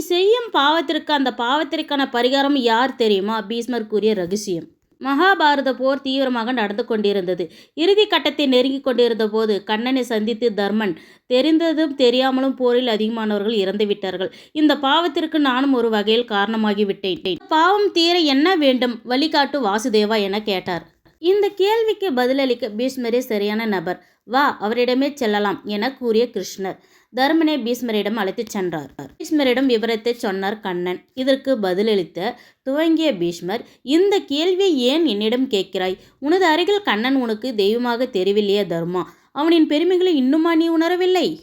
செய்யும் பாவத்திற்கு அந்த பாவத்திற்கான பரிகாரம் யார் தெரியுமா? பீஷ்மர் கூறிய ரகசியம். மகாபாரத போர் தீவிரமாக நடந்து கொண்டிருந்தது. இறுதி கட்டத்தை நெருங்கி கொண்டிருந்த போது கண்ணனை சந்தித்து தர்மன் தெரிந்ததும் தெரியாமலும் போரில் அதிகமானவர்கள் இறந்து விட்டார்கள். இந்த பாவத்திற்கு நானும் ஒரு வகையில் காரணமாகி விட்டேன். பாவம் தீர என்ன வேண்டும்? வழிகாட்டு வாசுதேவா என கேட்டார். இந்த கேள்விக்கு பதிலளிக்க பீஷ்மரே சரியான நபர். வா அவரிடமே செல்லலாம் என கூறிய கிருஷ்ணர். தர்மனை பீஷ்மரிடம் அழைத்துச் சென்றார். பீஷ்மரிடம் விவரத்தை சொன்னார் கண்ணன். இதற்கு பதிலளித்த துவங்கிய பீஷ்மர் இந்த கேள்வியை ஏன் என்னிடம் கேட்கிறாய்? உனது அருகில் கண்ணன் உனக்கு தெய்வமாக தெரியவில்லையே தர்மா? அவனின் பெருமைகளை இன்னுமா நீ உணரவில்லை?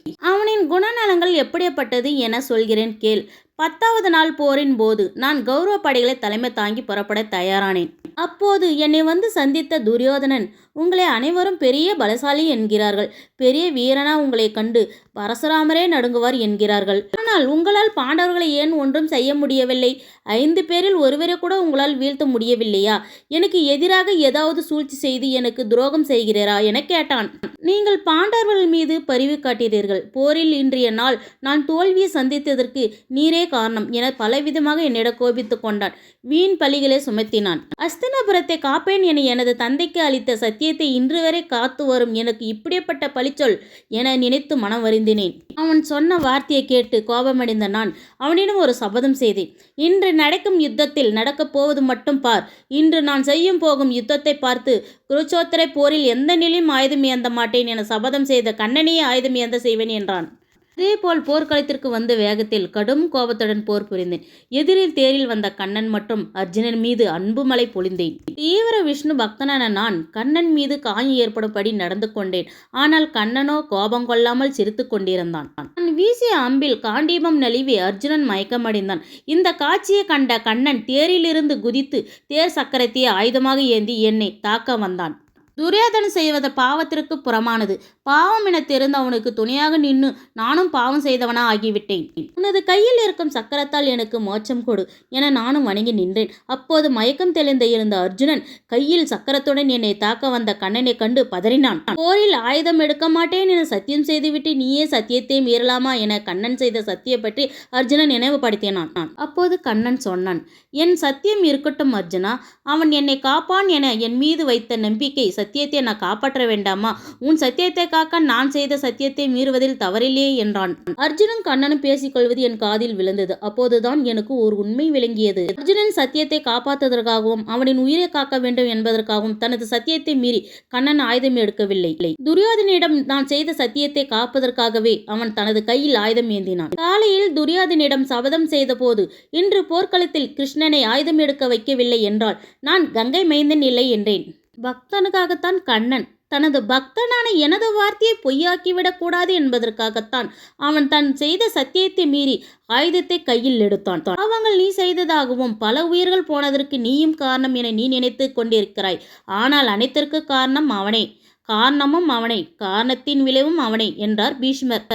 அவனின் குணநலங்கள் எப்படியப்பட்டது என சொல்கிறேன் கேள். பத்தாவது நாள் போரின் போது நான் கௌரவ படைகளை தலைமை தாங்கி புறப்பட தயாரானேன். அப்போது என்னை வந்து சந்தித்த துரியோதனன் உங்களை அனைவரும் பெரிய பலசாலி என்கிறார்கள். பெரிய வீரனா உங்களை கண்டு பரசுராமரே நடுங்குவார் என்கிறார்கள். ஆனால் உங்களால் பாண்டவர்களை ஏன் ஒன்றும் செய்ய முடியவில்லை? ஐந்து பேரில் ஒருவரை கூட உங்களால் வீழ்த்த முடியவில்லையா? எனக்கு எதிராக ஏதாவது சூழ்ச்சி செய்து எனக்கு துரோகம் செய்கிறீரா? என கேட்டான். நீங்கள் பாண்டவர்கள் மீது பரிவு காட்டினீர்கள் போரில் இன்றைய நாள். நான் தோல்வியை சந்தித்ததற்கு நீரே காரணம் என பலவிதமாக என்னிடம் கோபித்துக் கொண்டான். வீண் பழிகளை சுமத்தினான். அஸ்தினாபுரத்தை காப்பேன் என எனது தந்தைக்கு அளித்த சத்தியத்தை இன்று வரை காத்து வரும் எனக்கு இப்படிப்பட்ட பழிச்சொல் என நினைத்து மனம் வருந்தினேன். அவன் சொன்ன வார்த்தையை கேட்டு கோபமடைந்த நான் அவனிடம் ஒரு சபதம் செய்தேன். இன்று நடக்கும் யுத்தத்தில் நடக்கப் போவது மட்டும் பார். இன்று நான் செய்யும் போகும் யுத்தத்தை பார்த்து குருச்சோத்திரை போரில் எந்த நிலையும் ஆயுதம் ஏந்த மாட்டேன் என சபதம் செய்த கண்ணனையே ஆயுதம் ஏந்த செய்வேன் என்றான். அதேபோல் போர்க்களத்திற்கு வந்த வேகத்தில் கடும் கோபத்துடன் போர் புரிந்தேன். எதிரில் தேரில் வந்த கண்ணன் மற்றும் அர்ஜுனன் மீது அன்பு மலை பொழிந்தேன். தீவிர விஷ்ணு பக்தனான நான் கண்ணன் மீது காயம் ஏற்படும்படி நடந்து கொண்டேன். ஆனால் கண்ணனோ கோபம் கொள்ளாமல் சிரித்து கொண்டிருந்தான். நான் வீசிய அம்பில் காண்டீபம் நழுவி அர்ஜுனன் மயக்கமடைந்தான். இந்த காட்சியை கண்ட கண்ணன் தேரிலிருந்து குதித்து தேர் சக்கரத்தையே ஆயுதமாக ஏந்தி என்னை தாக்க வந்தான். துரியோதனன் செய்வது பாவத்திற்கு புறமானது. பாவம் என தெரிந்த அவனுக்கு துணையாக நின்று நானும் பாவம் செய்தவனா ஆகிவிட்டேன். உனது கையில் இருக்கும் சக்கரத்தால் எனக்கு மோட்சம் கொடு என நானும் வணங்கி நின்றேன். அப்போது மயக்கம் தெளிந்த இருந்த அர்ஜுனன் கையில் சக்கரத்துடன் என்னை தாக்க வந்த கண்ணனை கண்டு பதறினான். போரில் ஆயுதம் எடுக்க மாட்டேன் என சத்தியம் செய்துவிட்டு நீயே சத்தியத்தை மீறலாமா என கண்ணன் செய்த சத்திய பற்றி அர்ஜுனன் நினைவுபடுத்தினான். அப்போது கண்ணன் சொன்னான் என் சத்தியம் இருக்கட்டும் அர்ஜுனா. அவன் என்னை காப்பான் என என் மீது வைத்த நம்பிக்கை சத்தியத்தை நான் காப்பாற்ற வேண்டாமா? உன் சத்தியத்தை காக்க நான் செய்த சத்தியத்தை மீறுவதில் தவறில்லையே என்றான். அர்ஜுனன் கண்ணனும் பேசிக்கொள்வது என் காதில் விழுந்தது. அப்போதுதான் எனக்கு ஒரு உண்மை விளங்கியது. அர்ஜுனன் சத்தியத்தை காப்பாற்றுவதற்காகவும் அவனின் உயிரை காக்க வேண்டும் என்பதற்காகவும் தனது சத்தியத்தை மீறி கண்ணன் ஆயுதம் எடுக்கவில்லை. துரியோதனிடம் நான் செய்த சத்தியத்தை காப்பதற்காகவே அவன் தனது கையில் ஆயுதம் ஏந்தினான். காலையில் துரியோதனிடம் சபதம் செய்த போது இன்று போர்க்களத்தில் கிருஷ்ணனை ஆயுதம் எடுக்க வைக்கவில்லை என்றால் நான் கங்கை மைந்தன் இல்லை என்றேன். பக்தனுக்காகத்தான் கண்ணன். தனது பக்தனான எனது வார்த்தையை பொய்யாக்கிவிடக்கூடாது என்பதற்காகத்தான் அவன் தன் செய்த சத்தியத்தை மீறி ஆயுதத்தை கையில் எடுத்தான். பாவங்கள் நீ செய்ததாகவும் பல உயிர்கள் போனதற்கு நீயும் காரணம் என நீ நினைத்து கொண்டிருக்கிறாய். ஆனால் அனைத்திற்கு காரணம் அவனே. காரணமும் அவனே. காரணத்தின் விளைவும் அவனே என்றார் பீஷ்மர்.